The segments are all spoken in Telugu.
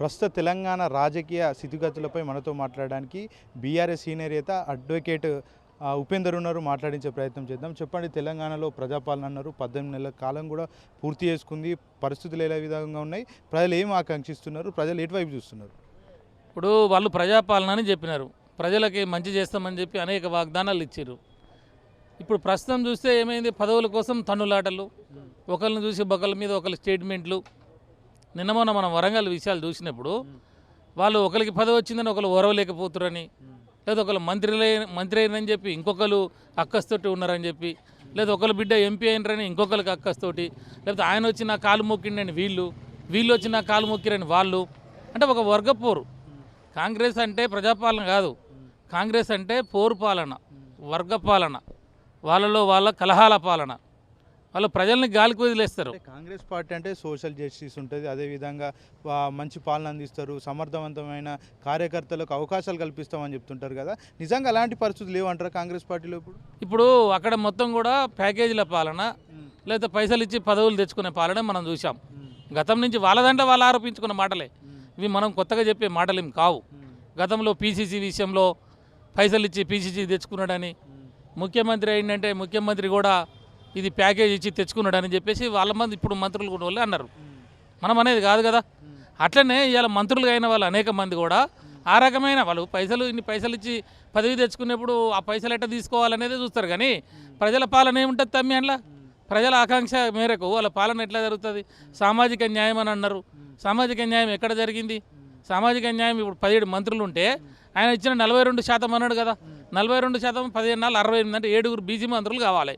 ప్రస్తుత తెలంగాణ రాజకీయ స్థితిగతులపై మనతో మాట్లాడడానికి బీఆర్ఎస్ సీనియర్ నేత అడ్వకేట్ ఉపేందర్ ఉన్నారు. మాట్లాడించే ప్రయత్నం చేద్దాం. చెప్పండి తెలంగాణలో ప్రజాపాలన అన్నారు. పద్దెనిమిది నెలల కాలం కూడా పూర్తి చేసుకుంది. పరిస్థితులు ఏ విధంగా ఉన్నాయి? ప్రజలు ఏం ఆకాంక్షిస్తున్నారు? ప్రజలు ఎటువైపు చూస్తున్నారు? ఇప్పుడు వాళ్ళు ప్రజాపాలన అని చెప్పినారు. ప్రజలకి మంచి చేస్తామని చెప్పి అనేక వాగ్దానాలు ఇచ్చారు. ఇప్పుడు ప్రస్తుతం చూస్తే ఏమైంది? పదవుల కోసం తన్నులాటలు. ఒకరిని చూసి ఒకళ్ళ మీద ఒకరి స్టేట్మెంట్లు. నిన్న మొన్న మనం వరంగల్ విషయాలు చూసినప్పుడు వాళ్ళు ఒకరికి పదవి వచ్చిందని ఒకరు ఓరవలేకపోతురని లేదా ఒకరు మంత్రి మంత్రి అయినని చెప్పి ఇంకొకరు అక్కస్తోటి ఉన్నారని చెప్పి లేదా ఒకరు బిడ్డ ఎంపీ అయినరని ఇంకొకరికి అక్కస్తోటి లేకపోతే ఆయన వచ్చి నా కాలు మొక్కిండని వీళ్ళు వీళ్ళు వచ్చి నా కాలు మొక్కిరని వాళ్ళు అంటే ఒక వర్గపోరు. కాంగ్రెస్ అంటే ప్రజాపాలన కాదు. కాంగ్రెస్ అంటే పోరు పాలన వర్గ పాలన వాళ్ళలో వాళ్ళ కలహాల పాలన. వాళ్ళు ప్రజల్ని గాలికి వదిలేస్తారు. కాంగ్రెస్ పార్టీ అంటే సోషల్ జస్టిస్ ఉంటుంది. అదేవిధంగా మంచి పాలన అందిస్తారు. సమర్థవంతమైన కార్యకర్తలకు అవకాశాలు కల్పిస్తామని చెప్తుంటారు కదా. నిజంగా అలాంటి పరిస్థితులు లేవంటారా కాంగ్రెస్ పార్టీలో ఇప్పుడు? ఇప్పుడు అక్కడ మొత్తం కూడా ప్యాకేజీల పాలన లేదా పైసలు ఇచ్చి పదవులు తెచ్చుకునే పాలన మనం చూసాం గతం నుంచి వాళ్ళ దాంట్లో వాళ్ళు ఆరోపించుకున్న మాటలే. ఇవి మనం కొత్తగా చెప్పే మాటలు ఏం కావు గతంలో పీసీసీ విషయంలో పైసలు ఇచ్చి పీసీసీ తెచ్చుకున్నాడని ముఖ్యమంత్రి అయిందంటే ముఖ్యమంత్రి కూడా ఇది ప్యాకేజ్ ఇచ్చి తెచ్చుకున్నాడని చెప్పేసి వాళ్ళ మంది ఇప్పుడు మంత్రులు కూడా వాళ్ళు అన్నారు. మనం అనేది కాదు కదా. అట్లనే ఇవాళ మంత్రులు అయిన వాళ్ళు అనేక మంది కూడా ఆ రకమైన వాళ్ళు పైసలు ఇన్ని పైసలు ఇచ్చి పదవి తెచ్చుకునేప్పుడు ఆ పైసలు ఎట్లా తీసుకోవాలనేది చూస్తారు కానీ ప్రజల పాలన ఏముంటుంది తమ్మి అందులో ప్రజల ఆకాంక్ష మేరకు వాళ్ళ పాలన ఎట్లా జరుగుతుంది? సామాజిక న్యాయం అని అన్నారు. సామాజిక న్యాయం ఎక్కడ జరిగింది? సామాజిక న్యాయం ఇప్పుడు పదిహేడు మంత్రులు ఉంటే ఆయన ఇచ్చిన నలభై రెండు శాతం అన్నాడు కదా. నలభై రెండు శాతం పదిహేను నాలుగు అరవై ఎనిమిది అంటే ఏడుగురు బీజీ మంత్రులు కావాలి.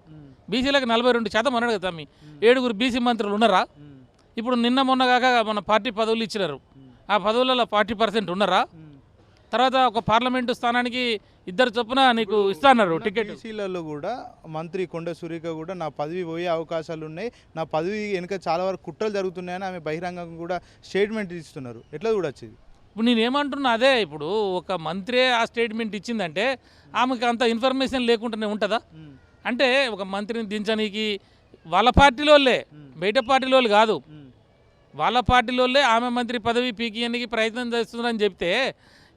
బీసీలకు నలభై రెండు శాతం అన్నాడు కదా తమ్మి. ఏడుగురు బీసీ మంత్రులు ఉన్నారా? ఇప్పుడు నిన్న మొన్న కాక మన పార్టీ పదవులు ఇచ్చినారు. ఆ పదవులలో ఫార్టీ పర్సెంట్ ఉన్నారా? తర్వాత ఒక పార్లమెంటు స్థానానికి ఇద్దరు చొప్పున నీకు ఇస్తాన్నారు టికెట్. బీసీలలో కూడా మంత్రి కొండ సురేఖ కూడా నా పదవి పోయే అవకాశాలు ఉన్నాయి. నా పదవి వెనుక చాలా వరకు కుట్రలు జరుగుతున్నాయని ఆమె బహిరంగంగా కూడా స్టేట్మెంట్ ఇస్తున్నారు. ఎట్లా చూడొచ్చు ఇది ఇప్పుడు నేను ఏమంటున్నా అదే ఇప్పుడు ఒక మంత్రే ఆ స్టేట్మెంట్ ఇచ్చిందంటే ఆమెకి అంత ఇన్ఫర్మేషన్ లేకుండానే ఉంటుందా? అంటే ఒక మంత్రిని దించనీకి వాళ్ళ పార్టీలోళ్ళే బయట పార్టీలోళ్ళు కాదు. వాళ్ళ పార్టీలోళ్ళే ఆమె మంత్రి పదవి పీకియనికి ప్రయత్నం చేస్తున్నారని చెప్తే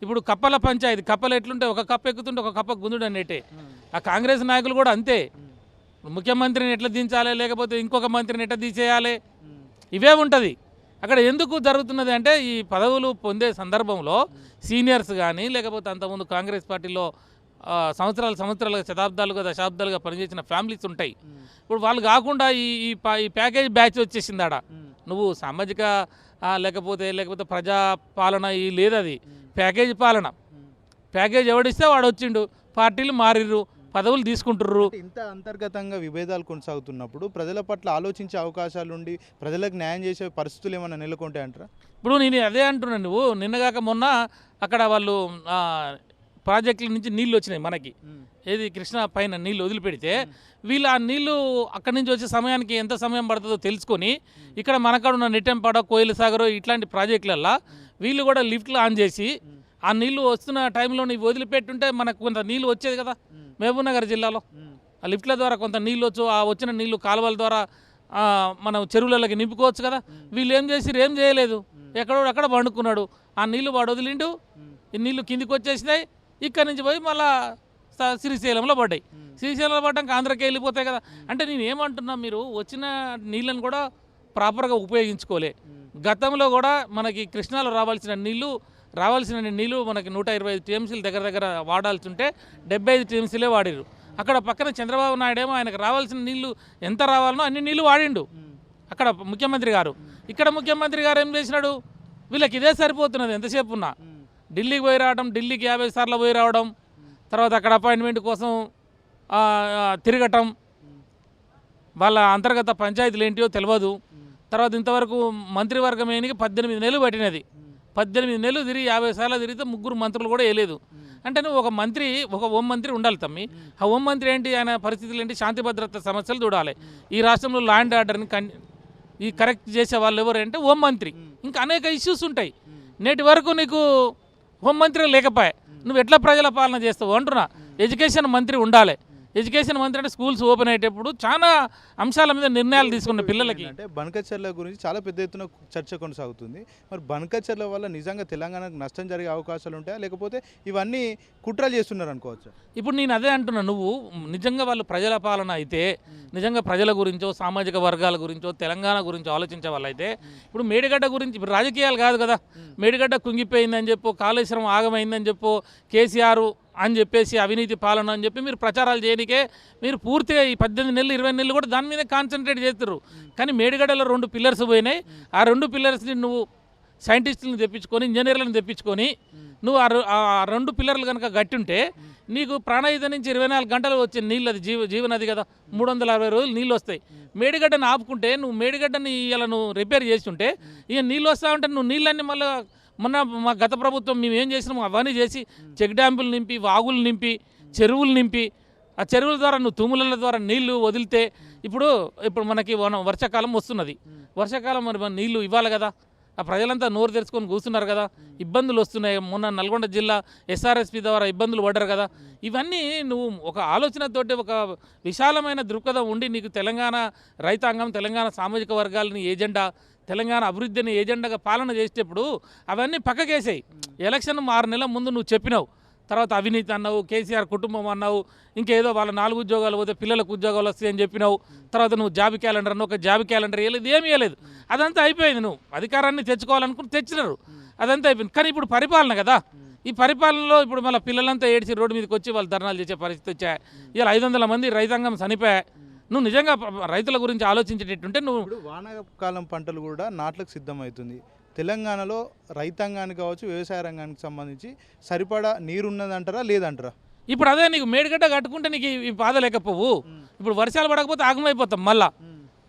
ఇప్పుడు కప్పల పంచాయతీ కప్పలు ఎట్లుంటే ఒక కప్ప ఎక్కుతుంటే ఒక కప్ప గుందుడు అనేటే ఆ కాంగ్రెస్ నాయకులు కూడా అంతే. ముఖ్యమంత్రిని ఎట్లా దించాలి? లేకపోతే ఇంకొక మంత్రిని ఎట్లా తీసేయాలి? ఇవే ఉంటుంది. అక్కడ ఎందుకు జరుగుతున్నది అంటే ఈ పదవులు పొందే సందర్భంలో సీనియర్స్ కానీ లేకపోతే అంతకుముందు కాంగ్రెస్ పార్టీలో సంవత్సరాలు సంవత్సరాలుగా శతాబ్దాలుగా దశాబ్దాలుగా పనిచేసిన ఫ్యామిలీస్ ఉంటాయి. ఇప్పుడు వాళ్ళు కాకుండా ఈ ఈ ప్యాకేజ్ బ్యాచ్ వచ్చేసింది ఆడ నువ్వు సామాజిక ఆ, లేకపోతే లేకపోతే ప్రజా పాలన ఈ లేదు అది ప్యాకేజ్ పాలన. ప్యాకేజ్ ఎవడిస్తే వాడు వచ్చిండు. పార్టీలు మారిర్రు పదవులు తీసుకుంటుర్రు. ఇంత అంతర్గతంగా విభేదాలు కొనసాగుతున్నప్పుడు ప్రజల పట్ల ఆలోచించే అవకాశాలు ఉండి ప్రజలకు న్యాయం చేసే పరిస్థితులు ఏమైనా నెలకొంటాయి అంటారా ఇప్పుడు నేను అదే అంటున్నాను నువ్వు. నిన్నగాక మొన్న అక్కడ వాళ్ళు ఆ, ప్రాజెక్టుల నుంచి నీళ్ళు వచ్చినాయి మనకి. ఏది కృష్ణా పైన నీళ్ళు వదిలిపెడితే వీళ్ళు ఆ నీళ్ళు అక్కడి నుంచి వచ్చే సమయానికి ఎంత సమయం పడుతుందో తెలుసుకొని ఇక్కడ మనకాడ ఉన్న నెట్టెంపాడ కోయిల సాగర్ ఇట్లాంటి ప్రాజెక్టులల్లో వీళ్ళు కూడా లిఫ్ట్లు ఆన్ చేసి ఆ నీళ్ళు వస్తున్న టైంలో నీవు వదిలిపెట్టుంటే మనకు కొంత నీళ్ళు వచ్చేది కదా మహబూబ్ నగర్ జిల్లాలో. ఆ లిఫ్ట్ల ద్వారా కొంత నీళ్ళు వచ్చు ఆ వచ్చిన నీళ్ళు కాలువల ద్వారా మనం చెరువులకి నింపుకోవచ్చు కదా. వీళ్ళు ఏం చేసి ఏం చేయలేదు. ఎక్కడో అక్కడ పండుకున్నాడు. ఆ నీళ్ళు వాడు వదిలిండు. ఈ నీళ్ళు కిందికి వచ్చేసినాయి. ఇక్కడి నుంచి పోయి మళ్ళా శ్రీశైలంలో పడ్డాయి. శ్రీశైలంలో పడ్డాక ఆంధ్రకి వెళ్ళిపోతాయి కదా. అంటే నేను ఏమంటున్నా మీరు వచ్చిన నీళ్ళని కూడా ప్రాపర్గా ఉపయోగించుకోలే. గతంలో కూడా మనకి కృష్ణాలో రావాల్సిన నీళ్ళు రావాల్సిన నీళ్ళు మనకి నూట ఇరవై ఐదు టీఎంసీల దగ్గర దగ్గర వాడాల్సి ఉంటే డెబ్బై ఐదు టీఎంసీలే వాడిరు అక్కడ పక్కన చంద్రబాబు నాయుడు ఏమో ఆయనకు రావాల్సిన నీళ్ళు ఎంత రావాలనో అన్ని నీళ్ళు వాడిండు. అక్కడ ముఖ్యమంత్రి గారు. ఇక్కడ ముఖ్యమంత్రి గారు ఏం చేసినాడు? వీళ్ళకి ఇదే సరిపోతున్నది ఎంతసేపు ఉన్నా. ఢిల్లీకి పోయి రావడం ఢిల్లీకి యాభై సార్లు పోయి రావడం తర్వాత అక్కడ అపాయింట్మెంట్ కోసం తిరగటం వాళ్ళ అంతర్గత పంచాయతీలు ఏంటియో తెలియదు తర్వాత ఇంతవరకు మంత్రివర్గం ఏనికి పద్దెనిమిది నెలలు పట్టినది. పద్దెనిమిది నెలలు తిరిగి యాభై సార్లు తిరిగితే ముగ్గురు మంత్రులు కూడా వేయలేదు. అంటే నువ్వు ఒక మంత్రి ఒక హోం మంత్రి ఉండాలి తమ్మి. ఆ హోం మంత్రి ఏంటి ఆయన పరిస్థితులు ఏంటి శాంతి భద్రత సమస్యలు చూడాలి. ఈ రాష్ట్రంలో ల్యాండ్ ఆర్డర్ని కన్ ఈ కరెక్ట్ చేసే వాళ్ళు ఎవరు అంటే హోం మంత్రి. ఇంకా అనేక ఇష్యూస్ ఉంటాయి. నేటి వరకు నీకు హోం మంత్రి లేకపోయా. నువ్వు ఎట్లా ప్రజల పాలన చేస్తావు అంటున్నా. ఎడ్యుకేషన్ మంత్రి ఉండాలి. ఎడ్యుకేషన్ మంత్రి అంటే స్కూల్స్ ఓపెన్ అయ్యేటప్పుడు చాలా అంశాల మీద నిర్ణయాలు తీసుకున్న పిల్లలకి. అంటే బనకచర్ల గురించి చాలా పెద్ద ఎత్తున చర్చ కొనసాగుతుంది. మరి బనకచర్ల వల్ల నిజంగా తెలంగాణకు నష్టం జరిగే అవకాశాలు ఉంటాయా? లేకపోతే ఇవన్నీ కుట్రలు చేస్తున్నారు అనుకోవచ్చు? ఇప్పుడు నేను అదే అంటున్నా నువ్వు నిజంగా వాళ్ళు ప్రజల పాలన అయితే నిజంగా ప్రజల గురించో సామాజిక వర్గాల గురించో తెలంగాణ గురించో ఆలోచించే వాళ్ళైతే ఇప్పుడు మేడిగడ్డ గురించి ఇప్పుడు రాజకీయాలు కాదు కదా. మేడిగడ్డ కుంగిపోయిందని చెప్పు కాళేశ్వరం ఆగమైందని చెప్పు కేసీఆర్ అని చెప్పేసి అవినీతి పాలన అని చెప్పి మీరు ప్రచారాలు చేయడానికే మీరు పూర్తిగా ఈ పద్దెనిమిది నెలలు ఇరవై నెలలు కూడా దాని మీద కాన్సన్ట్రేట్ చేస్తారు. కానీ మేడిగడలో రెండు పిల్లర్స్ పోయినాయి. ఆ రెండు పిల్లర్స్ని నువ్వు సైంటిస్టులను తెప్పించుకొని ఇంజనీర్లను తెప్పించుకొని నువ్వు ఆ రెండు పిల్లర్లు కనుక గట్టుంటే నీకు ప్రాణాయుధ నుంచి ఇరవై నాలుగు గంటలు వచ్చే నీళ్ళు అది జీవ జీవనది కదా మూడు వందల అరవై రోజులు నీళ్ళు వస్తాయి. మేడిగడ్డను ఆపుకుంటే నువ్వు మేడిగడ్డని ఇలా నువ్వు రిపేర్ చేస్తుంటే ఇక నీళ్ళు వస్తా ఉంటే నువ్వు నీళ్ళన్నీ మళ్ళీ మొన్న మా గత ప్రభుత్వం మేము ఏం చేసినాము అవన్నీ చేసి చెక్ డ్యాంపులు నింపి వాగులు నింపి చెరువులు నింపి ఆ చెరువుల ద్వారా నువ్వు తుమ్ముల ద్వారా నీళ్ళు వదిలితే ఇప్పుడు ఇప్పుడు మనకి వర్షాకాలం వస్తున్నది. వర్షాకాలం మరి నీళ్ళు ఇవ్వాలి కదా? ఆ ప్రజలంతా నోరు తెరుచుకొని కూర్చున్నారు కదా. ఇబ్బందులు వస్తున్నాయి. మొన్న నల్గొండ జిల్లా ఎస్ఆర్ఎస్పి ద్వారా ఇబ్బందులు పడ్డారు కదా. ఇవన్నీ నువ్వు ఒక ఆలోచనతోటి ఒక విశాలమైన దృక్పథం ఉండి నీకు తెలంగాణ రైతాంగం తెలంగాణ సామాజిక వర్గాలని ఏజెండా తెలంగాణ అభివృద్ధిని ఏజెండాగా పాలన చేసేటప్పుడు అవన్నీ పక్కకేసాయి. ఎలక్షన్ ఆరు నెలల ముందు నువ్వు చెప్పినావు. తర్వాత అవినీతి అన్నావు కేసీఆర్ కుటుంబం అన్నావు ఇంకేదో వాళ్ళ నాలుగు ఉద్యోగాలు పోతే పిల్లలకు ఉద్యోగాలు వస్తాయని చెప్పినావు. తర్వాత నువ్వు జాబ్ క్యాలెండర్ అని ఒక జాబ్ క్యాలెండర్ వేయలేదు ఏమీ వేయలేదు అదంతా అయిపోయింది నువ్వు. అధికారాన్ని తెచ్చుకోవాలనుకుని తెచ్చినారు. అదంతా అయిపోయింది. కానీ ఇప్పుడు పరిపాలన కదా. ఈ పరిపాలనలో ఇప్పుడు మళ్ళీ పిల్లలంతా ఏడిచి రోడ్డు మీదకి వచ్చి వాళ్ళు ధర్నాలు చేసే పరిస్థితి వచ్చాయి. ఇలా ఐదు వందల మంది రైతాంగం చనిపోయాయి. నువ్వు నిజంగా రైతుల గురించి ఆలోచించేటట్టుంటే నువ్వు ఇప్పుడు వానాకాలం పంటలు కూడా నాట్లకు సిద్ధమవుతుంది. తెలంగాణలో రైతాంగానికి కావచ్చు వ్యవసాయ రంగానికి సంబంధించి సరిపడా నీరున్నదంటారా లేదంటారా? ఇప్పుడు అదే నీకు మేడిగడ్డ కట్టుకుంటే నీకు ఈ- బాధ లేకపోవు. ఇప్పుడు వర్షాలు పడకపోతే ఆగమైపోతాం మళ్ళా.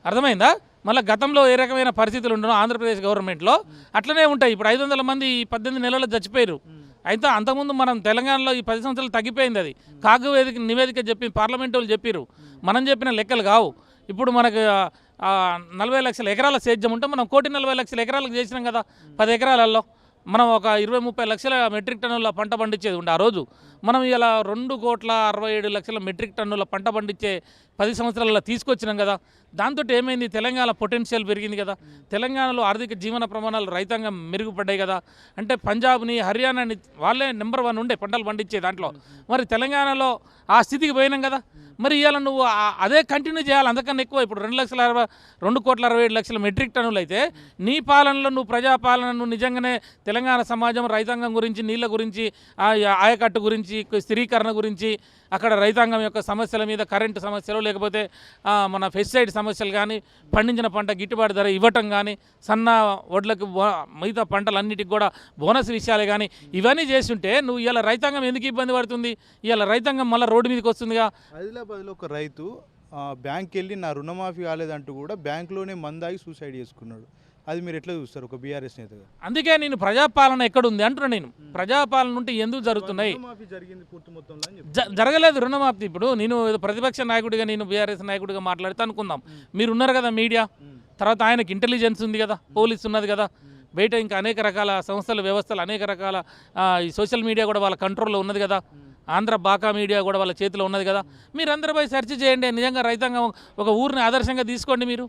అర్థమైందా? మళ్ళీ గతంలో ఏ రకమైన పరిస్థితులు ఉండడం ఆంధ్రప్రదేశ్ గవర్నమెంట్లో అట్లనే ఉంటాయి. ఇప్పుడు ఐదు వందల మంది ఈ పద్దెనిమిది నెలల్లో చచ్చిపోయారు. అయితే అంతకుముందు మనం తెలంగాణలో ఈ పది సంవత్సరాలు తగ్గిపోయింది అది. కాగు వేదిక నివేదిక చెప్పి పార్లమెంట్ వాళ్ళు చెప్పారు మనం చెప్పిన లెక్కలు కావు. ఇప్పుడు మనకు నలభై లక్షల ఎకరాల సేద్యం ఉంటే మనం కోటి నలభై లక్షల ఎకరాలకు చేసినాం కదా. పది ఎకరాలలో మనం ఒక ఇరవై ముప్పై లక్షల మెట్రిక్ టన్నుల పంట పండించేది ఉండే ఆ రోజు. మనం ఇలా రెండు కోట్ల అరవై ఏడు లక్షల మెట్రిక్ టన్నుల పంట పండించే పది సంవత్సరాలలో తీసుకొచ్చినాం కదా. దాంతో ఏమైంది? తెలంగాణ పొటెన్షియల్ పెరిగింది కదా. తెలంగాణలో ఆర్థిక జీవన ప్రమాణాలు రైతాంగం మెరుగుపడ్డాయి కదా. అంటే పంజాబ్ని హర్యానాని వాళ్ళే నెంబర్ వన్ ఉండే పంటలు పండించే దాంట్లో. మరి తెలంగాణలో ఆ స్థితికి పోయినాం కదా. మరి ఇవాళ నువ్వు అదే కంటిన్యూ చేయాలి. అందుకన్నా ఎక్కువ. ఇప్పుడు రెండు లక్షల అరవై రెండు కోట్ల అరవై ఏడు లక్షల మెట్రిక్ టన్నులు అయితే నీ పాలనలో నువ్వు ప్రజాపాలన నువ్వు నిజంగానే తెలంగాణ సమాజం రైతాంగం గురించి నీళ్ళ గురించి ఆ ఆయకట్టు గురించి స్థిరీకరణ గురించి అక్కడ రైతాంగం యొక్క సమస్యల మీద కరెంటు సమస్యలు లేకపోతే మన పెస్టిసైడ్ సమస్యలు కానీ పండించిన పంట గిట్టుబాటు ధర ఇవ్వటం కానీ సన్న వడ్లకు మిగతా పంటలన్నిటికి కూడా బోనస్ విషయాలే కానీ ఇవన్నీ చేస్తుంటే నువ్వు ఇలా రైతాంగం ఎందుకు ఇబ్బంది పడుతుంది? ఇలా రైతాంగం మళ్ళీ రోడ్డు మీదకి వస్తుందిగా? ఆదిలాబాద్లో ఒక రైతు ఆ, బ్యాంక్కి వెళ్ళి నా రుణమాఫీ కాలేదంటూ కూడా బ్యాంక్లోనే మందాగి సూసైడ్ చేసుకున్నాడు. అది మీరు ఎట్లా చూస్తారు ఒక బీఆర్ఎస్ నేతగా? అందుకే నేను ప్రజాపాలన ఎక్కడుంది అంటున్నా నేను. ప్రజాపాలన ఉంటే ఎందుకు జరుగుతున్నాయి? జరిగింది పూర్తి మొత్తంలో జరగలేదు రుణమాఫీ ఇప్పుడు. నేను ఏదో ప్రతిపక్ష నాయకుడిగా నేను బీఆర్ఎస్ నాయకుడిగా మాట్లాడితే అనుకుందాం. మీరు ఉన్నారు కదా మీడియా. తర్వాత ఆయనకి ఇంటెలిజెన్స్ ఉంది కదా పోలీస్ ఉన్నది కదా. బయట ఇంకా అనేక రకాల సంస్థలు వ్యవస్థలు అనేక రకాల ఈ సోషల్ మీడియా కూడా వాళ్ళ కంట్రోల్లో ఉన్నది కదా. ఆంధ్ర బాకా మీడియా కూడా వాళ్ళ చేతిలో ఉన్నది కదా. మీరు అందరూ పోయి సెర్చ్ చేయండి. నిజంగా రైతాంగం ఒక ఊరిని ఆదర్శంగా తీసుకోండి మీరు.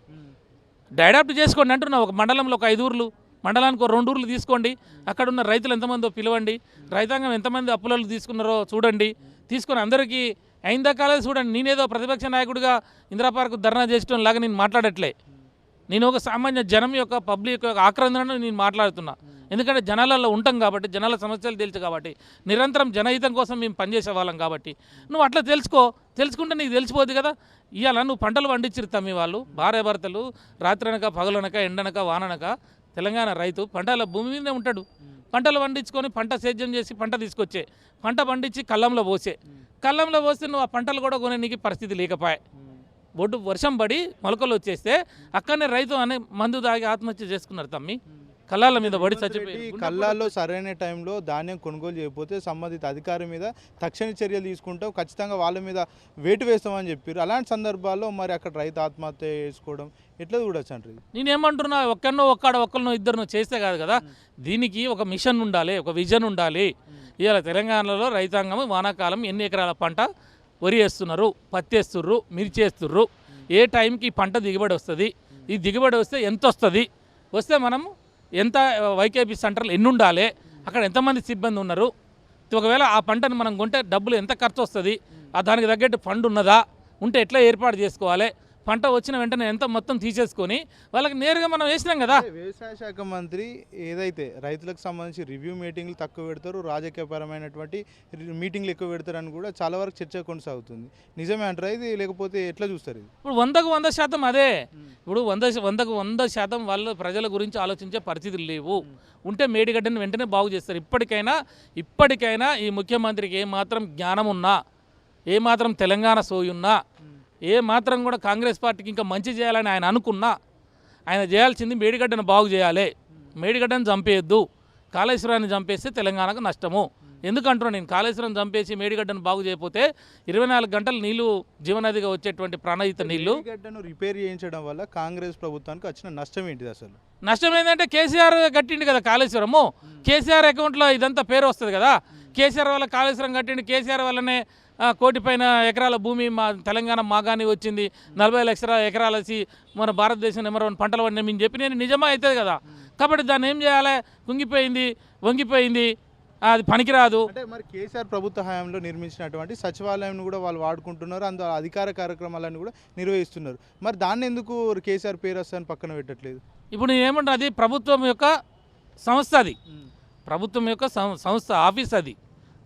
అడాప్ట్ చేసుకోండి అంటున్నా ఒక మండలంలో ఒక ఐదు ఊర్లు మండలానికి ఒక రెండు ఊర్లు తీసుకోండి. అక్కడ ఉన్న రైతులు ఎంతమందో పిలవండి. రైతాంగం ఎంతమంది అప్పులలో తీసుకున్నారో చూడండి. తీసుకొని అందరికీ అయిందా కాలేదు చూడండి. నేనేదో ప్రతిపక్ష నాయకుడిగా ఇందిరా పార్క్ ధర్నా చేసడం లాగా నేను మాట్లాడట్లే. నేను ఒక సామాన్య జనం యొక్క పబ్లిక్ యొక్క ఆక్రందనను నేను మాట్లాడుతున్నా. ఎందుకంటే జనాలలో ఉంటాం కాబట్టి జనాల సమస్యలు తెలుసు కాబట్టి నిరంతరం జనహితం కోసం మేము పనిచేసే వాళ్ళం కాబట్టి. నువ్వు అట్లా తెలుసుకో. తెలుసుకుంటే నీకు తెలిసిపోద్ది కదా. ఇవాళ నువ్వు పంటలు పండించిరు తమ్మి వాళ్ళు. భార్య భర్తలు రాత్రనక పగలనక ఎండనక వాననక తెలంగాణ రైతు పంటల భూమి మీదనే ఉంటాడు. పంటలు పండించుకొని పంట సేద్యం చేసి పంట తీసుకొచ్చే పంట పండించి కళ్ళంలో పోసే. కళ్ళంలో పోస్తే నువ్వు ఆ పంటలు కూడా కొనే నీకు పరిస్థితి లేకపోయే. ఒడ్డు వర్షం పడి మొలకలు వచ్చేస్తే అక్కడనే రైతు అనే మందు తాగి ఆత్మహత్య చేసుకున్నారు తమ్మి. కళ్ళాల మీద పడి చచ్చిపోయి కళ్ళాల్లో సరైన టైంలో ధాన్యం కొనుగోలు చేయకపోతే సంబంధిత అధికారి మీద తక్షణ చర్యలు తీసుకుంటాం ఖచ్చితంగా వాళ్ళ మీద వేటు వేస్తామని చెప్పారు. అలాంటి సందర్భాల్లో మరి అక్కడ రైతు ఆత్మహత్య చేసుకోవడం ఎట్లా చూడొచ్చు అంటారు నేనేమంటున్నా ఒక్కరినో ఒక్కడ ఒక్కరినో ఇద్దరినో చేస్తే కాదు కదా. దీనికి ఒక మిషన్ ఉండాలి ఒక విజన్ ఉండాలి. ఇవాళ తెలంగాణలో రైతాంగం వానాకాలం ఎన్ని ఎకరాల పంట? వరి వేస్తున్నారు పత్తి వేస్తుర్రు మిర్చి వేస్తుర్రు. ఏ టైంకి పంట దిగుబడి వస్తుంది? ఈ దిగుబడి వస్తే ఎంత వస్తుంది? వస్తే మనం ఎంత వైకేపీ సెంటర్లు ఎన్ని ఉండాలి అక్కడ ఎంతమంది సిబ్బంది ఉన్నారు? ఒకవేళ ఆ పంటను మనం కొంటే డబ్బులు ఎంత ఖర్చు వస్తుంది? ఆ దానికి తగ్గట్టు ఫండ్ ఉన్నదా? ఉంటే ఎట్లా ఏర్పాటు చేసుకోవాలి? పంట వచ్చిన వెంటనే ఎంత మొత్తం తీసేసుకొని వాళ్ళకి నేరుగా మనం వేసినాం కదా. వ్యవసాయ శాఖ మంత్రి ఏదైతే రైతులకు సంబంధించి రివ్యూ మీటింగ్లు తక్కువ పెడతారు రాజకీయపరమైనటువంటి మీటింగ్లు ఎక్కువ పెడతారని కూడా చాలా వరకు చర్చ కొనసాగుతుంది. నిజమే అంటారా ఇది? లేకపోతే ఎట్లా చూస్తారు ఇది? ఇప్పుడు వందకు వంద శాతం అదే. ఇప్పుడు వంద వందకు వంద శాతం వాళ్ళ ప్రజల గురించి ఆలోచించే పరిస్థితులు లేవు. ఉంటే మేడిగడ్డని వెంటనే బాగు చేస్తారు. ఇప్పటికైనా ఇప్పటికైనా ఈ ముఖ్యమంత్రికి ఏ మాత్రం జ్ఞానం ఉన్నా ఏ మాత్రం తెలంగాణ సోయున్నా ఏ మాత్రం కూడా కాంగ్రెస్ పార్టీకి ఇంకా మంచి చేయాలని ఆయన అనుకున్నా ఆయన చేయాల్సింది మేడిగడ్డను బాగు చేయాలి. మేడిగడ్డను చంపేయద్దు కాళేశ్వరాన్ని చంపేస్తే తెలంగాణకు నష్టము. ఎందుకంటున్నాను నేను? కాళేశ్వరం చంపేసి మేడిగడ్డను బాగు చేయకపోతే ఇరవై నాలుగు గంటలు నీళ్ళు జీవనదిగా వచ్చేటువంటి ప్రాణహిత నీళ్ళు గడ్డను రిపేర్ చేయించడం వల్ల కాంగ్రెస్ ప్రభుత్వానికి వచ్చిన నష్టం ఏంటిది అసలు? నష్టం ఏంటంటే కేసీఆర్ కట్టిండు కదా కాళేశ్వరము. కేసీఆర్ అకౌంట్లో ఇదంతా పేరు వస్తుంది కదా. కేసీఆర్ వల్ల కాళేశ్వరం కట్టిండు కేసీఆర్ వల్లనే కోటి పైన ఎకరాల భూమి మా తెలంగాణ మాగాని వచ్చింది. నలభై లక్షల ఎకరాలు వచ్చి మన భారతదేశం నెంబర్ వన్ పంటలు పండిన మేము చెప్పి నేను నిజమా అవుతుంది కదా. కాబట్టి దాన్ని ఏం చేయాలి? కుంగిపోయింది వంగిపోయింది అది పనికిరాదు. అంటే మరి కేసీఆర్ ప్రభుత్వ హయాంలో నిర్మించినటువంటి సచివాలయం కూడా వాళ్ళు వాడుకుంటున్నారు. అందులో అధికార కార్యక్రమాలను కూడా నిర్వహిస్తున్నారు. మరి దాన్ని ఎందుకు కేసీఆర్ పేరు వస్తుందని పక్కన పెట్టట్లేదు? ఇప్పుడు నేను ఏమంటున్నా అది ప్రభుత్వం యొక్క సంస్థ అది. ప్రభుత్వం యొక్క సం- సంస్థ ఆఫీస్ అది.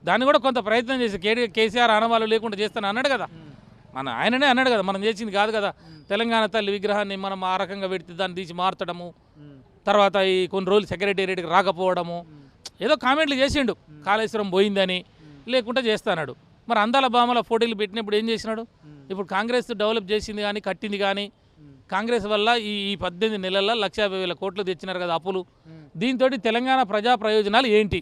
దాన్ని కూడా కొంత ప్రయత్నం చేసి కేడి కేసీఆర్ ఆనవాళ్ళు లేకుండా చేస్తాను అన్నాడు కదా. మన ఆయననే అన్నాడు కదా మనం చేసింది కాదు కదా. తెలంగాణ తల్లి విగ్రహాన్ని మనం ఆ రకంగా పెడితే దాన్ని తీసి మార్చడము తర్వాత ఈ కొన్ని రోజులు సెక్రటేరియట్కి రాకపోవడము ఏదో కామెంట్లు చేసిండు. కాళేశ్వరం పోయిందని లేకుంటే చేస్తాడు మరి అందాల భామల పోటీలు పెట్టినప్పుడు ఏం చేసినాడు? ఇప్పుడు కాంగ్రెస్ డెవలప్ చేసింది కానీ కట్టింది కానీ కాంగ్రెస్ వల్ల ఈ ఈ పద్దెనిమిది నెలల్లో లక్ష యాభై వేల కోట్లు తెచ్చినారు కదా అప్పులు. దీంతో తెలంగాణ ప్రజా ప్రయోజనాలు ఏంటి?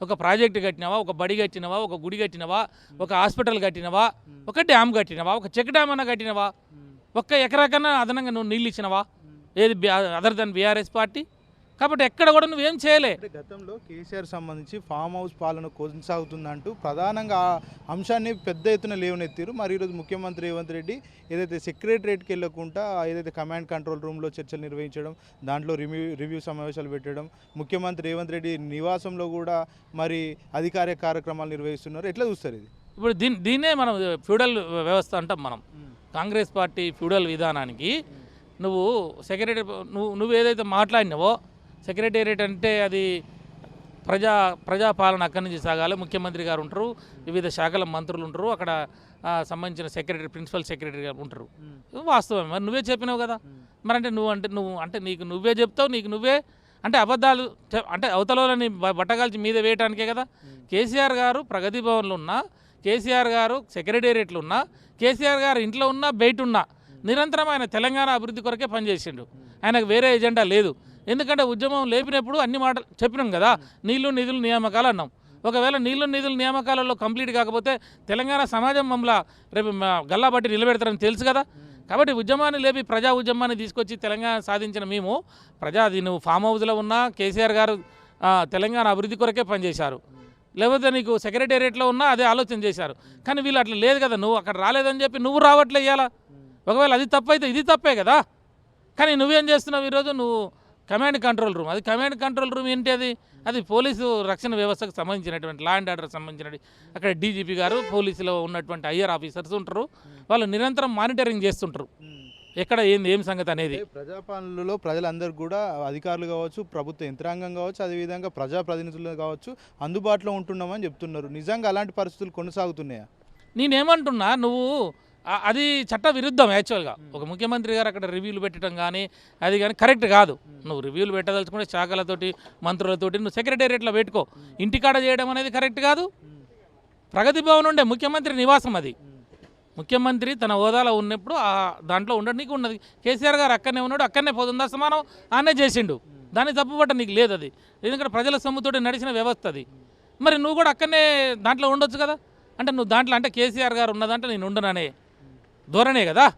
ఒక ప్రాజెక్టు కట్టినవా ఒక బడి కట్టినవా ఒక గుడి కట్టినవా ఒక హాస్పిటల్ కట్టినవా ఒక డ్యామ్ కట్టినవా ఒక చెక్ డ్యామ్ అన్న కట్టినవా? ఒక్క ఎకరా కన్నా అదనంగా నువ్వు నీళ్ళు ఇచ్చినవా? ఏది అదర్ దన్ బీఆర్ఎస్ పార్టీ? కాబట్టి ఎక్కడ కూడా నువ్వేం చేయలే. గతంలో కేసీఆర్ సంబంధించి ఫామ్ హౌస్ పాలన కొనసాగుతుందంటూ ప్రధానంగా ఆ అంశాన్ని పెద్ద ఎత్తున లేవనెత్తారు. మరి ఈరోజు ముఖ్యమంత్రి రేవంత్ రెడ్డి ఏదైతే సెక్రటరేట్కి వెళ్ళకుండా ఏదైతే కమాండ్ కంట్రోల్ రూమ్లో చర్చలు నిర్వహించడం దాంట్లో రివ్యూ రివ్యూ సమావేశాలు పెట్టడం ముఖ్యమంత్రి రేవంత్ రెడ్డి నివాసంలో కూడా మరి అధికారిక కార్యక్రమాలు నిర్వహిస్తున్నారు. ఎట్లా చూస్తారు ఇది? ఇప్పుడు దీని దీన్నే మనం ఫ్యూడల్ వ్యవస్థ అంటాం మనం. కాంగ్రెస్ పార్టీ ఫ్యూడల్ విధానానికి నువ్వు సెక్రటరీ నువ్వు నువ్వు ఏదైతే మాట్లాడినావో సెక్రటేరియట్ అంటే అది ప్రజా ప్రజాపాలన అక్కడి నుంచి సాగాలి. ముఖ్యమంత్రి గారు ఉంటారు వివిధ శాఖల మంత్రులు ఉంటారు అక్కడ సంబంధించిన సెక్రటరీ ప్రిన్సిపల్ సెక్రటరీ గారు ఉంటారు. ఇది వాస్తవమే మరి నువ్వే చెప్పినావు కదా. మరి అంటే నువ్వు అంటే నువ్వు అంటే నీకు నువ్వే చెప్తావు నీకు నువ్వే అంటే అబద్ధాలు అంటే అవతలని బట్టగాల్చి మీద వేయటానికే కదా. కేసీఆర్ గారు ప్రగతి భవన్లో ఉన్నా కేసీఆర్ గారు సెక్రటేరియట్లో ఉన్నా కేసీఆర్ గారు ఇంట్లో ఉన్నా బయట ఉన్నా నిరంతరం ఆయన తెలంగాణ అభివృద్ధి కొరకే పనిచేసిండు. ఆయనకు వేరే ఎజెండా లేదు. ఎందుకంటే ఉద్యమం లేపినప్పుడు అన్ని మాటలు చెప్పినాం కదా నీళ్ళు నిధులు నియామకాలు అన్నాం. ఒకవేళ నీళ్ళు నిధులు నియామకాలలో కంప్లీట్ కాకపోతే తెలంగాణ సమాజం మమ్మల్ని రేపు మా- గల్లాబట్టి నిలబెడతారని తెలుసు కదా. కాబట్టి ఉద్యమాన్ని లేపి ప్రజా ఉద్యమాన్ని తీసుకొచ్చి తెలంగాణ సాధించిన మేము ప్రజా అది నువ్వు ఫామ్ హౌస్లో ఉన్నా కేసీఆర్ గారు తెలంగాణ అభివృద్ధి కొరకే పనిచేశారు. లేకపోతే నీకు సెక్రటేరియట్లో ఉన్నా అదే ఆలోచన చేశారు. కానీ వీళ్ళు అట్లా లేదు కదా నువ్వు అక్కడ రాలేదని చెప్పి నువ్వు రావట్లే ఇవ్వాలా ఒకవేళ అది తప్పైతే ఇది తప్పే కదా. కానీ నువ్వేం చేస్తున్నావు ఈరోజు? నువ్వు కమాండ్ కంట్రోల్ రూమ్. అది కమాండ్ కంట్రోల్ రూమ్ ఏంటి అది? అది పోలీసు రక్షణ వ్యవస్థకు సంబంధించినటువంటి లా అండ్ ఆర్డర్ సంబంధించినటువంటి అక్కడ డీజీపీ గారు పోలీసులో ఉన్నటువంటి ఐఆర్ ఆఫీసర్స్ ఉంటారు. వాళ్ళు నిరంతరం మానిటరింగ్ చేస్తుంటారు. ఎక్కడ ఏంది ఏం సంగతి అనేది? ప్రజాపాలనలో ప్రజలందరూ కూడా అధికారులు కావచ్చు ప్రభుత్వ యంత్రాంగం కావచ్చు అదేవిధంగా ప్రజాప్రతినిధులు కావచ్చు అందుబాటులో ఉంటున్నామని చెప్తున్నారు. నిజంగా అలాంటి పరిస్థితులు కొనసాగుతున్నాయా? నేనేమంటున్నా నువ్వు అది చట్ట విరుద్ధం యాక్చువల్గా ఒక ముఖ్యమంత్రి గారు అక్కడ రివ్యూలు పెట్టడం కానీ అది కానీ కరెక్ట్ కాదు. నువ్వు రివ్యూలు పెట్టదలుచుకుంటే శాఖలతోటి మంత్రులతోటి నువ్వు సెక్రటేరియట్లో పెట్టుకో. ఇంటికాడ చేయడం అనేది కరెక్ట్ కాదు. ప్రగతి భవన్ ఉండే ముఖ్యమంత్రి నివాసం అది. ముఖ్యమంత్రి తన హోదాలో ఉన్నప్పుడు ఆ దాంట్లో ఉండడానికి ఉన్నది కేసీఆర్ గారు అక్కడనే ఉన్నాడు అక్కడనే పోతుందా సమానం ఆనే చేసిండు. దాన్ని తప్పుపట్ట నీకు లేదు అది. ఎందుకంటే ప్రజల సొమ్ముతోటి నడిచిన వ్యవస్థ అది. మరి నువ్వు కూడా అక్కడనే దాంట్లో ఉండొచ్చు కదా. అంటే నువ్వు దాంట్లో అంటే కేసీఆర్ గారు ఉన్నదంటే నేను ఉండననే. ధోరణే కదా?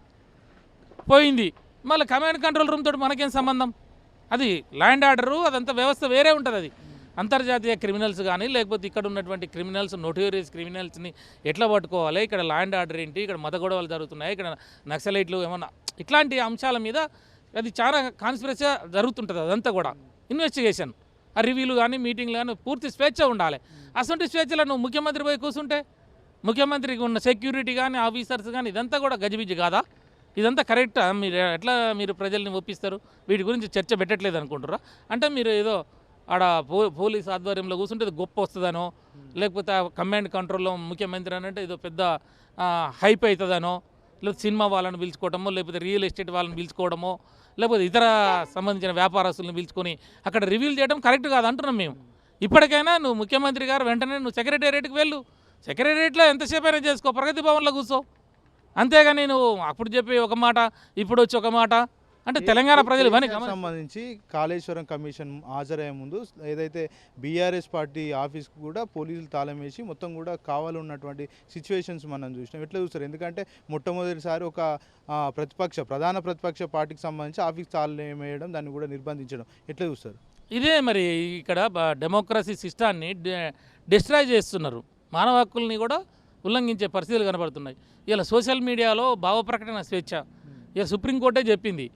పోయింది. మళ్ళీ కమాండ్ కంట్రోల్ రూమ్ తోటి మనకేం సంబంధం? అది ల్యాండ్ ఆర్డరు అదంతా వ్యవస్థ వేరే ఉంటుంది అది. అంతర్జాతీయ క్రిమినల్స్ కానీ లేకపోతే ఇక్కడ ఉన్నటువంటి క్రిమినల్స్ నోటోరియస్ క్రిమినల్స్ని ఎట్లా పట్టుకోవాలి? ఇక్కడ ల్యాండ్ ఆర్డర్ ఏంటి? ఇక్కడ మత గొడవలు జరుగుతున్నాయి? ఇక్కడ నక్సలైట్లు ఏమన్నా? ఇట్లాంటి అంశాల మీద అది చాలా కాన్స్పిరసీ జరుగుతుంటుంది అదంతా కూడా. ఇన్వెస్టిగేషన్ ఆ రివ్యూలు కానీ మీటింగ్లు కానీ పూర్తి స్వేచ్ఛ ఉండాలి. అటువంటి స్వేచ్ఛలో నువ్వు ముఖ్యమంత్రి పోయి కూర్చుంటే ముఖ్యమంత్రికి ఉన్న సెక్యూరిటీ కానీ ఆఫీసర్స్ కానీ ఇదంతా కూడా గజిబిజి కాదా? ఇదంతా కరెక్టా మీరు ఎట్లా మీరు ప్రజల్ని ఒప్పిస్తారు? వీటి గురించి చర్చ పెట్టట్లేదు అనుకుంటారా అంటే మీరు ఏదో ఆడ పో పోలీస్ ఆధ్వర్యంలో కూర్చుంటే గొప్ప వస్తుందనో? లేకపోతే కమాండ్ కంట్రోల్లో ముఖ్యమంత్రి అని అంటే ఏదో పెద్ద హైప్ అవుతుందనో లేకపోతే సినిమా వాళ్ళని పిలుచుకోవడమో లేకపోతే రియల్ ఎస్టేట్ వాళ్ళని పిలుచుకోవడమో లేకపోతే ఇతర సంబంధించిన వ్యాపారస్తులను పిలుచుకొని అక్కడ రివీల్ చేయడం కరెక్ట్ కాదు అంటున్నాం మేము. ఇప్పటికైనా నువ్వు ముఖ్యమంత్రి గారు వెంటనే నువ్వు సెక్రటేరియట్కి వెళ్ళు. సెక్రటేరియట్లో ఎంతసేపు అయినా చేసుకో ప్రగతి భవన్లో కూర్చో. అంతేగాని నువ్వు అప్పుడు చెప్పి ఒక మాట ఇప్పుడు వచ్చి ఒక మాట. అంటే తెలంగాణ ప్రజలు ఇవన్నీ సంబంధించి కాళేశ్వరం కమిషన్ హాజరయ్యే ముందు ఏదైతే బీఆర్ఎస్ పార్టీ ఆఫీస్కి కూడా పోలీసులు తాళం వేసి మొత్తం కూడా కావాలన్నటువంటి సిచ్యువేషన్స్ మనం చూసినాం. ఎట్లా చూస్తారు? ఎందుకంటే మొట్టమొదటిసారి ఒక ప్రతిపక్ష ప్రధాన ప్రతిపక్ష పార్టీకి సంబంధించి ఆఫీస్ తాళం వేయడం దాన్ని కూడా నిర్బంధించడం. ఎట్లా చూస్తారు? ఇదే మరి ఇక్కడ డెమోక్రసీ సిస్టాన్ని డిస్ట్రాయ్ చేస్తున్నారు. మానవ హక్కుల్ని కూడా ఉల్లంఘించే పరిస్థితులు కనబడుతున్నాయి. ఇలా సోషల్ మీడియాలో భావ ప్రకటన స్వేచ్ఛ. ఇక సుప్రీంకోర్టే చెప్పింది.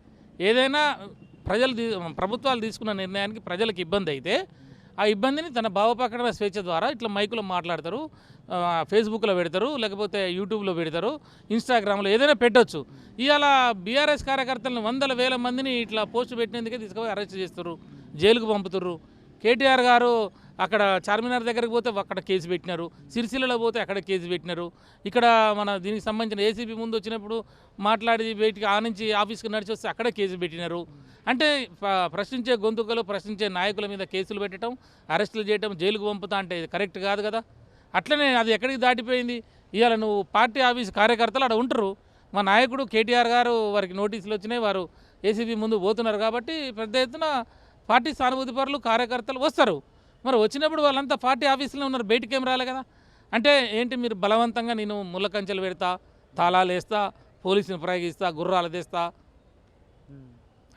ఏదైనా ప్రజలు ప్రభుత్వాలు తీసుకున్న నిర్ణయానికి ప్రజలకు ఇబ్బంది అయితే ఆ ఇబ్బందిని తన భావ ప్రకటన స్వేచ్ఛ ద్వారా ఇట్లా మైకులో మాట్లాడతారు ఫేస్బుక్లో పెడతారు లేకపోతే యూట్యూబ్లో పెడతారు ఇన్స్టాగ్రామ్లో ఏదైనా పెట్టొచ్చు. ఇవాళ బీఆర్ఎస్ కార్యకర్తలను వందల వేల మందిని ఇట్లా పోస్ట్ పెట్టినందుకే తీసుకుపోయి అరెస్ట్ చేస్తారు జైలుకు పంపుతుర్రు. కేటీఆర్ గారు అక్కడ చార్మినార్ దగ్గరికి పోతే అక్కడ కేసు పెట్టినారు. సిరిసిల్లలో పోతే అక్కడ కేసు పెట్టినారు. ఇక్కడ మన దీనికి సంబంధించిన ఏసీపీ ముందు వచ్చినప్పుడు మాట్లాడి బయటికి ఆ నుంచి ఆఫీస్కి నడిచి వస్తే అక్కడ కేసు పెట్టినారు. అంటే ప్రశ్నించే గొంతుకలు ప్రశ్నించే నాయకుల మీద కేసులు పెట్టడం అరెస్టులు చేయడం జైలుకు పంపుతా అంటే ఇది కరెక్ట్ కాదు కదా? అట్లనే అది ఎక్కడికి దాటిపోయింది? ఇవాళ నువ్వు పార్టీ ఆఫీస్ కార్యకర్తలు అక్కడ ఉంటారు. మా నాయకుడు కేటీఆర్ గారు వారికి నోటీసులు వచ్చినాయి. వారు ఏసీబీ ముందు పోతున్నారు కాబట్టి పెద్ద ఎత్తున పార్టీ సానుభూతి పరులు కార్యకర్తలు వస్తారు. మరి వచ్చినప్పుడు వాళ్ళంతా పార్టీ ఆఫీసులో ఉన్నారు బయటికి ఏం రాలే కదా? అంటే ఏంటి మీరు బలవంతంగా నేను ముళ్ళకంచెలు పెడతా తాళాలు వేస్తా పోలీసుని ప్రయోగిస్తా గుర్రాలు తెస్తా?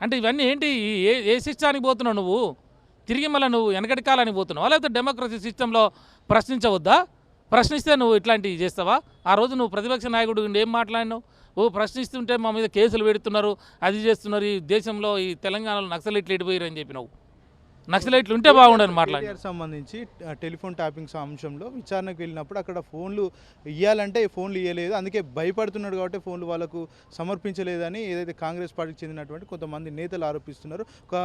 అంటే ఇవన్నీ ఏంటి? ఏ ఏ సిస్టానికి పోతున్నావు నువ్వు? తిరిగి మళ్ళీ నువ్వు వెనకటి కాలానికి పోతున్నావు? లేకపోతే డెమోక్రసీ సిస్టంలో ప్రశ్నించవద్దా? ప్రశ్నిస్తే నువ్వు ఇట్లాంటివి చేస్తావా? ఆ రోజు నువ్వు ప్రతిపక్ష నాయకుడు ఏం మాట్లాడినావు? ఓ ప్రశ్నిస్తుంటే మా మీద కేసులు పెడుతున్నారు అది చేస్తున్నారు ఈ దేశంలో ఈ తెలంగాణలో నక్సలైట్లు ఎడిపోయారు అని చెప్పినావు. నక్సలైట్లు ఉంటే బాగుండని మాట్లాడి కేటీఆర్ సంబంధించి టెలిఫోన్ ట్యాపింగ్స్ అంశంలో విచారణకు వెళ్ళినప్పుడు అక్కడ ఫోన్లు ఇవ్వాలంటే ఫోన్లు ఇవ్వలేదు అందుకే భయపడుతున్నాడు కాబట్టి ఫోన్లు వాళ్ళకు సమర్పించలేదని ఏదైతే కాంగ్రెస్ పార్టీకి చెందినటువంటి కొంతమంది నేతలు ఆరోపిస్తున్నారు. ఒక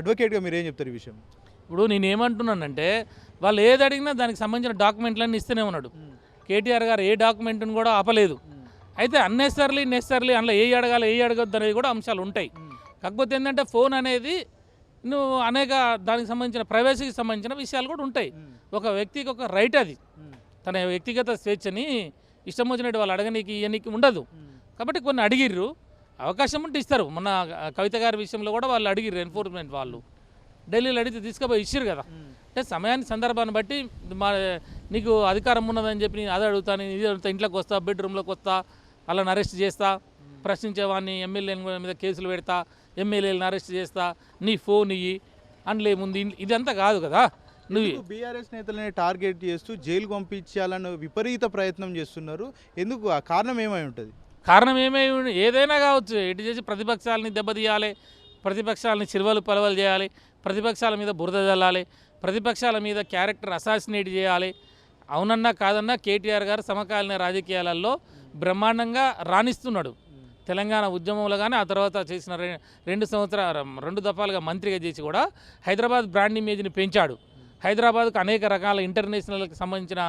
అడ్వకేట్గా మీరు ఏం చెప్తారు ఈ విషయం? ఇప్పుడు నేను ఏమంటున్నానంటే వాళ్ళు ఏది అడిగినా దానికి సంబంధించిన డాక్యుమెంట్లన్నీ ఇస్తూనే ఉన్నాడు. కేటీఆర్ గారు ఏ డాక్యుమెంట్ని కూడా ఆపలేదు. అయితే అన్నెసర్లీ నెసర్లీ అందులో ఏ అడగాలి ఏ అడగద్దు అనేది కూడా అంశాలు ఉంటాయి. కాకపోతే ఏంటంటే ఫోన్ అనేది నువ్వు అనేక దానికి సంబంధించిన ప్రైవసీకి సంబంధించిన విషయాలు కూడా ఉంటాయి. ఒక వ్యక్తికి ఒక రైట్ అది. తన వ్యక్తిగత స్వేచ్ఛని ఇష్టం వచ్చినట్టు వాళ్ళు అడగనీకి ఇవన్నీకి ఉండదు. కాబట్టి కొన్ని అడిగిర్రు. అవకాశం ఉంటే ఇస్తారు. మొన్న కవిత గారి విషయంలో కూడా వాళ్ళు అడిగిర్రు ఎన్ఫోర్స్మెంట్ వాళ్ళు. ఢిల్లీలో అడిగితే తీసుకుపోయి ఇచ్చారు కదా. అంటే సమయాన్ని సందర్భాన్ని బట్టి మా నీకు అధికారం ఉన్నదని చెప్పి నేను అది అడుగుతాను ఇది అడుగుతా ఇంట్లోకి వస్తా బెడ్రూమ్లోకి వస్తా వాళ్ళని అరెస్ట్ చేస్తా. ప్రశ్నించేవాడిని ఎమ్మెల్యేల మీద కేసులు పెడతా ఎమ్మెల్యేలను అరెస్ట్ చేస్తా నీ ఫోన్ ఇయ్యి ఏముంది ఇదంతా కాదు కదా. నువ్వు బీఆర్ఎస్ నేతలని టార్గెట్ చేస్తూ జైలు పంపించాలని విపరీత ప్రయత్నం చేస్తున్నారు? ఎందుకు? ఆ కారణం ఏమై ఉంటుంది? కారణం ఏమై ఏదైనా కావచ్చు. ఎటు చేసి ప్రతిపక్షాలని దెబ్బతీయాలి ప్రతిపక్షాలని చిరువలు పలవలు చేయాలి ప్రతిపక్షాల మీద బురద చల్లాలి ప్రతిపక్షాల మీద క్యారెక్టర్ అసాసినేట్ చేయాలి. అవునన్నా కాదన్నా కేటీఆర్ గారు సమకాలీన రాజకీయాలలో బ్రహ్మాండంగా రాణిస్తున్నాడు. తెలంగాణ ఉద్యమంలో కానీ ఆ తర్వాత చేసిన రె- రెండు సంవత్సరాల రెండు దఫాలుగా మంత్రిగా చేసి కూడా హైదరాబాద్ బ్రాండ్ ఇమేజ్ని పెంచాడు. హైదరాబాద్కు అనేక రకాల ఇంటర్నేషనల్కి సంబంధించిన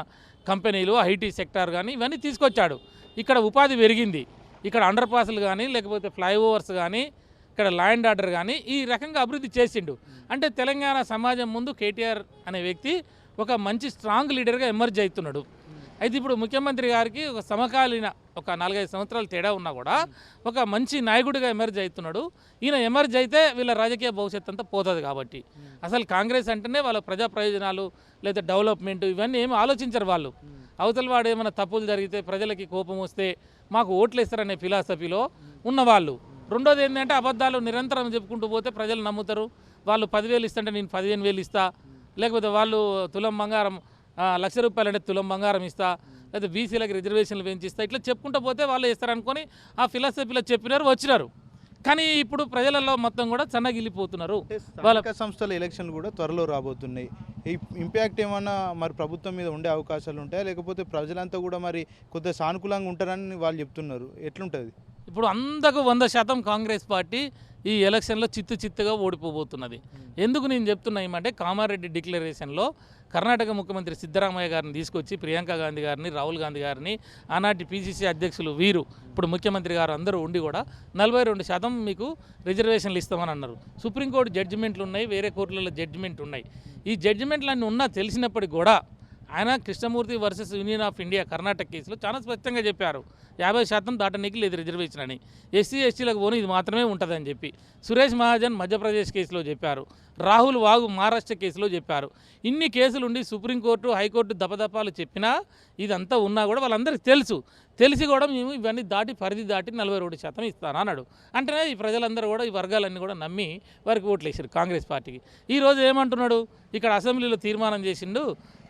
కంపెనీలు ఐటీ సెక్టార్ కానీ ఇవన్నీ తీసుకొచ్చాడు. ఇక్కడ ఉపాధి పెరిగింది. ఇక్కడ అండర్ పాస్లు కానీ లేకపోతే ఫ్లైఓవర్స్ కానీ ఇక్కడ ల్యాండ్ ఆర్డర్ కానీ ఈ రకంగా అభివృద్ధి చేసిండు. అంటే తెలంగాణ సమాజం ముందు కేటీఆర్ అనే వ్యక్తి ఒక మంచి స్ట్రాంగ్ లీడర్గా ఎమర్జ్ అవుతున్నాడు. అయితే ఇప్పుడు ముఖ్యమంత్రి గారికి ఒక సమకాలీన ఒక నాలుగైదు సంవత్సరాలు తేడా ఉన్నా కూడా ఒక మంచి నాయకుడిగా ఎమర్జ్ అవుతున్నాడు. ఈయన ఎమర్జ్ అయితే వీళ్ళ రాజకీయ భవిష్యత్తు అంతా పోతుంది కాబట్టి. అసలు కాంగ్రెస్ అంటేనే వాళ్ళ ప్రజా ప్రయోజనాలు లేదా డెవలప్మెంట్ ఇవన్నీ ఏమి ఆలోచించరు వాళ్ళు. అవతల వాడు ఏమైనా తప్పులు జరిగితే ప్రజలకి కోపం వస్తే మాకు ఓట్లు ఇస్తారనే ఫిలాసఫీలో ఉన్నవాళ్ళు. రెండోది ఏంటంటే అబద్ధాలు నిరంతరం చెప్పుకుంటూ పోతే ప్రజలు నమ్ముతారు. వాళ్ళు పదివేలు ఇస్తుంటే నేను పదిహేను వేలు ఇస్తా. లేకపోతే వాళ్ళు తులం బంగారం లక్ష రూపాయలు అంటే తులం బంగారం ఇస్తా లేదా బీసీలకు రిజర్వేషన్లు పెంచిస్తా ఇట్లా చెప్పుకుంటూ పోతే వాళ్ళు ఇస్తారనుకొని ఆ ఫిలాసఫీలో చెప్పినారు వచ్చినారు. కానీ ఇప్పుడు ప్రజలలో మొత్తం కూడా సన్నగిల్లిపోతున్నారు వాళ్ళ సంస్థల ఎలక్షన్లు కూడా త్వరలో రాబోతున్నాయి. ఈ ఇంపాక్ట్ ఏమన్నా మరి ప్రభుత్వం మీద ఉండే అవకాశాలు ఉంటాయా? లేకపోతే ప్రజలంతా కూడా మరి కొద్దిగా సానుకూలంగా ఉంటారని వాళ్ళు చెప్తున్నారు. ఎట్లుంటుంది? ఇప్పుడు అందకు వంద శాతం కాంగ్రెస్ పార్టీ ఈ ఎలక్షన్లో చిత్తు చిత్తుగా ఓడిపోబోతున్నది. ఎందుకు నేను చెప్తున్నా ఏమంటే కామారెడ్డి డిక్లరేషన్లో కర్ణాటక ముఖ్యమంత్రి సిద్ధరామయ్య గారిని తీసుకొచ్చి ప్రియాంక గాంధీ గారిని రాహుల్ గాంధీ గారిని ఆనాటి పీసీసీ అధ్యక్షులు వీరు ఇప్పుడు ముఖ్యమంత్రి గారు అందరూ ఉండి కూడా నలభై రెండు శాతం మీకు రిజర్వేషన్లు ఇస్తామని అన్నారు. సుప్రీంకోర్టు జడ్జిమెంట్లు ఉన్నాయి వేరే కోర్టులలో జడ్జిమెంట్ ఉన్నాయి. ఈ జడ్జిమెంట్లు అన్నీ ఉన్నా తెలిసినప్పటికీ కూడా ఆయన Krishnamurthy versus union of India Karnataka కేసులో చాలా స్పష్టంగా చెప్పారు. యాభై శాతం దాటనీకి లేదు రిజర్వేషన్ అని. ఎస్సీ ఎస్టీలకు పోను ఇది మాత్రమే ఉంటుందని చెప్పి సురేష్ మహాజన్ మధ్యప్రదేశ్ కేసులో చెప్పారు. రాహుల్ వాగు మహారాష్ట్ర కేసులో చెప్పారు. ఇన్ని కేసులు ఉండి సుప్రీంకోర్టు హైకోర్టు దపదపాలు చెప్పినా ఇదంతా ఉన్నా కూడా వాళ్ళందరికీ తెలుసు. తెలిసి కూడా మేము ఇవన్నీ దాటి పరిధి దాటి నలభై రెండు శాతం ఇస్తాను అన్నాడు. అంటేనే ఈ ప్రజలందరూ కూడా ఈ వర్గాలన్నీ కూడా నమ్మి వారికి ఓట్లు వేసారు కాంగ్రెస్ పార్టీకి. ఈరోజు ఏమంటున్నాడు? ఇక్కడ అసెంబ్లీలో తీర్మానం చేసిండు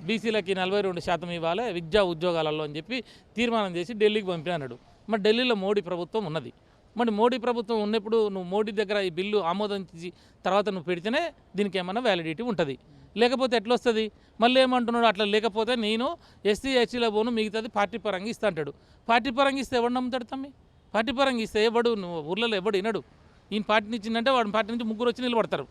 బీసీలకి నలభై రెండు శాతం ఇవ్వాలి విద్యా ఉద్యోగాలలో అని చెప్పి తీర్మానం చేసి ఢిల్లీకి పంపినాడు మరి ఢిల్లీలో మోడీ ప్రభుత్వం ఉన్నది. మరి మోడీ ప్రభుత్వం ఉన్నప్పుడు నువ్వు మోడీ దగ్గర ఈ బిల్లు ఆమోదించి తర్వాత నువ్వు పెడితేనే దీనికి ఏమైనా వ్యాలిడిటీ ఉంటుంది. లేకపోతే ఎట్లా వస్తుంది మళ్ళీ ఏమంటున్నాడు? అట్లా లేకపోతే నేను ఎస్సీ ఎస్టీలో పోను మిగతాది పార్టీ పరంగా ఇస్తా అంటాడు. పార్టీ పరంగా ఇస్తే ఎవడు నమ్ముతాడు తమ్మి? పార్టీ పరంగా ఇస్తే ఎవడు? నువ్వు ఊర్లలో ఎవడు వినడు. ఈయన పార్టీని ఇచ్చిందంటే వాడి పార్టీ నుంచి ముగ్గురు వచ్చి నిలబడతారు.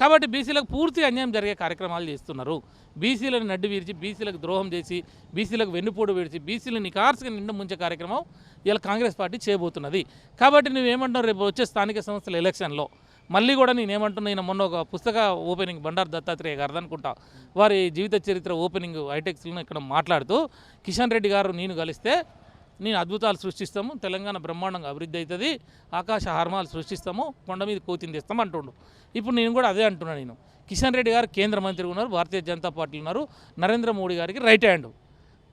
కాబట్టి బీసీలకు పూర్తి అన్యాయం జరిగే కార్యక్రమాలు చేస్తున్నారు. బీసీలను నడ్డు విరిచి బీసీలకు ద్రోహం చేసి బీసీలకు వెన్నుపోటు విడిచి బీసీలను నికార్సుగా నిండు ముంచే కార్యక్రమం ఇలా కాంగ్రెస్ పార్టీ చేయబోతున్నది. కాబట్టి నువ్వేమంటున్నావు? రేపు వచ్చే స్థానిక సంస్థల ఎలక్షన్లో మళ్ళీ కూడా నేనేమంటున్నా ఈయన మొన్న ఒక పుస్తక ఓపెనింగ్ బండారు దత్తాత్రేయ గారు అనుకుంటా. వారి జీవిత చరిత్ర ఓపెనింగ్ హైటెక్స్లో ఇక్కడ మాట్లాడుతూ కిషన్ రెడ్డి గారు నేను కలిస్తే నేను అద్భుతాలు సృష్టిస్తాము తెలంగాణ బ్రహ్మాండంగా అభివృద్ధి అవుతుంది ఆకాశ హార్మాలు సృష్టిస్తాము కొండ మీద కోతిని తెస్తాము అంటుండు. ఇప్పుడు నేను కూడా అదే అంటున్నాను నేను. కిషన్ రెడ్డి గారు కేంద్ర మంత్రి ఉన్నారు భారతీయ జనతా పార్టీలు ఉన్నారు. నరేంద్ర మోడీ గారికి రైట్ హ్యాండ్.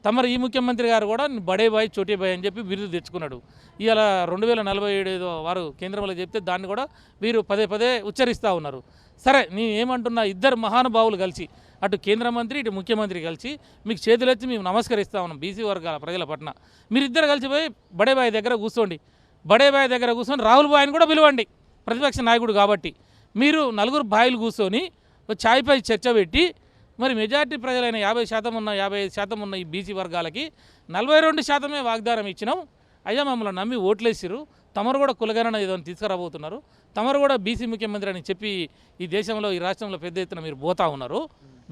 తమరు ఈ ముఖ్యమంత్రి గారు కూడా బడే బాయ్ చోటే బాయ్ అని చెప్పి బిరుదు తెచ్చుకున్నాడు. ఇవాళ రెండు వేల నలభై ఏడు వారు కేంద్రంలో చెప్తే దాన్ని కూడా వీరు పదే పదే ఉచ్చరిస్తూ ఉన్నారు. సరే నేను ఏమంటున్నా ఇద్దరు మహానుభావులు కలిసి అటు కేంద్ర మంత్రి ఇటు ముఖ్యమంత్రి కలిసి మీకు చేతులెత్తి మేము నమస్కరిస్తా ఉన్నాం బీసీ వర్గాల ప్రజల పట్ల. మీరిద్దరు కలిసి పోయి బడేబాయి దగ్గర కూర్చోండి. బడేబాయి దగ్గర కూర్చొని రాహుల్ బాయ్ని కూడా పిలవండి. ప్రతిపక్ష నాయకుడు కాబట్టి. మీరు నలుగురు బాయిలు కూర్చొని ఛాయ్పై చర్చ పెట్టి మరి మెజార్టీ ప్రజలైన యాభై శాతం ఉన్న యాభై ఐదు శాతం ఉన్న ఈ బీసీ వర్గాలకి నలభై రెండు శాతమే వాగ్దానం ఇచ్చినాం. అయ్యా మమ్మల్ని నమ్మి ఓట్లేసిరు తమరు కూడా కులగణన ఏదో తీసుకురాబోతున్నారు. తమరు కూడా బీసీ ముఖ్యమంత్రి అని చెప్పి ఈ దేశంలో ఈ రాష్ట్రంలో పెద్ద ఎత్తున మీరు పోతా ఉన్నారు.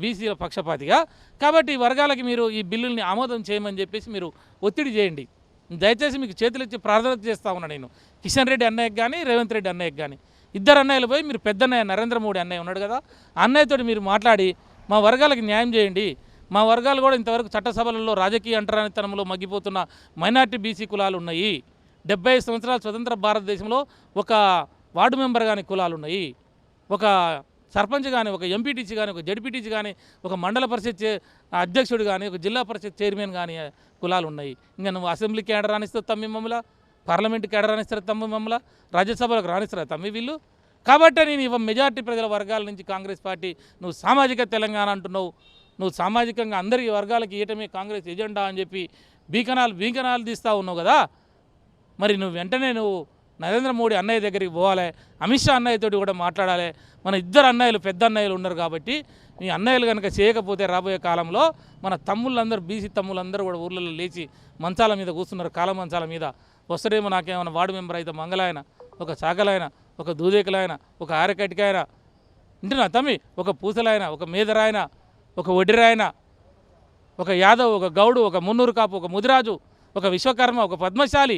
బీసీల పక్షపాతిగా. కాబట్టి ఈ వర్గాలకి మీరు ఈ బిల్లుల్ని ఆమోదం చేయమని చెప్పేసి మీరు ఒత్తిడి చేయండి. దయచేసి మీకు చేతులెత్తి ప్రార్థన చేస్తా ఉన్నా నేను. కిషన్ రెడ్డి అన్నయ్యకి కానీ రేవంత్ రెడ్డి అన్నయ్యకి కానీ ఇద్దరు అన్నయ్యలు పోయి మీరు పెద్దన్నయ్య నరేంద్ర మోడీ అన్నయ్య ఉన్నాడు కదా. ఆ అన్నయ్యతోటి మీరు మాట్లాడి మా వర్గాలకు న్యాయం చేయండి. మా వర్గాలు కూడా ఇంతవరకు చట్టసభలలో రాజకీయ అంటరానితనంలో మగ్గిపోతున్న మైనార్టీ బీసీ కులాలు ఉన్నాయి. డెబ్బై ఐదు సంవత్సరాల స్వతంత్ర భారతదేశంలో ఒక వార్డు మెంబర్ కానీ కులాలు ఉన్నాయి. ఒక సర్పంచ్ కానీ ఒక ఎంపీటీసీ కానీ ఒక జడ్పీటీసీ కానీ ఒక మండల పరిషత్ అధ్యక్షుడు కానీ ఒక జిల్లా పరిషత్ చైర్మన్ కానీ కులాలు ఉన్నాయి. ఇంకా నువ్వు అసెంబ్లీకి ఏడ రాణిస్తావు తమ్మి మమ్మల పార్లమెంట్కి ఏడ రాణిస్తారు తమ్మి మమ్మల రాజ్యసభలకు రాణిస్తారు తమ్మి వీళ్ళు? కాబట్టి నేను ఇవ మెజార్టీ ప్రజల వర్గాల నుంచి కాంగ్రెస్ పార్టీ నువ్వు సామాజిక తెలంగాణ అంటున్నావు నువ్వు సామాజికంగా అందరి వర్గాలకి ఇవ్వటమే కాంగ్రెస్ ఎజెండా అని చెప్పి బీకనాలు బీకనాలు తీస్తూ ఉన్నావు కదా. మరి నువ్వు వెంటనే నువ్వు నరేంద్ర మోడీ అన్నయ్య దగ్గరికి పోవాలి అమిత్ షా అన్నయ్యతోటి కూడా మాట్లాడాలి. మన ఇద్దరు అన్నయ్యలు పెద్ద అన్నయ్యలు ఉన్నారు కాబట్టి మీ అన్నయ్యలు కనుక చేయకపోతే రాబోయే కాలంలో మన తమ్ముళ్ళందరూ బీసీ తమ్ముళ్ళందరూ కూడా ఊర్లలో లేచి మంచాల మీద కూర్చున్నారు కాల మంచాల మీద. వస్తాడేమో నాకేమైనా వార్డు మెంబర్ అయితే మంగళాయన ఒక చాకలాయన. ఒక దూదేకులైన ఒక ఆరకటికాయన వింటున్నా తమ్మి ఒక పూసలాయన ఒక మీదరాయన ఒక ఒడిరాయన ఒక యాదవ్ ఒక గౌడు ఒక మున్నూరు కాపు ఒక ముదిరాజు ఒక విశ్వకర్మ ఒక పద్మశాలి.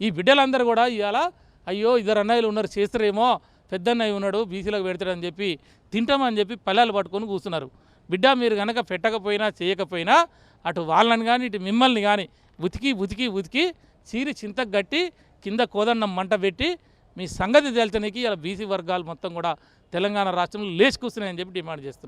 ఈ బిడ్డలందరూ కూడా ఇవాళ అయ్యో ఇద్దరు అన్నయ్యలు ఉన్నారు చేస్తారేమో పెద్ద అన్నయ్య ఉన్నాడు బీసీలకు పెడతాడని చెప్పి తింటామని చెప్పి పల్లెలు పట్టుకొని కూర్చున్నారు. బిడ్డ మీరు కనుక పెట్టకపోయినా చేయకపోయినా అటు వాళ్ళని కానీ ఇటు మిమ్మల్ని కానీ ఉతికి ఉతికి ఉతికి చీరి చింతకు గట్టి కింద కోదన్నం మంట పెట్టి మీ సంగతి తేల్చడానికి ఇలా బీసీ వర్గాలు మొత్తం కూడా తెలంగాణ రాష్ట్రంలో లేచి కూర్చున్నాయని చెప్పి డిమాండ్ చేస్తున్నాం.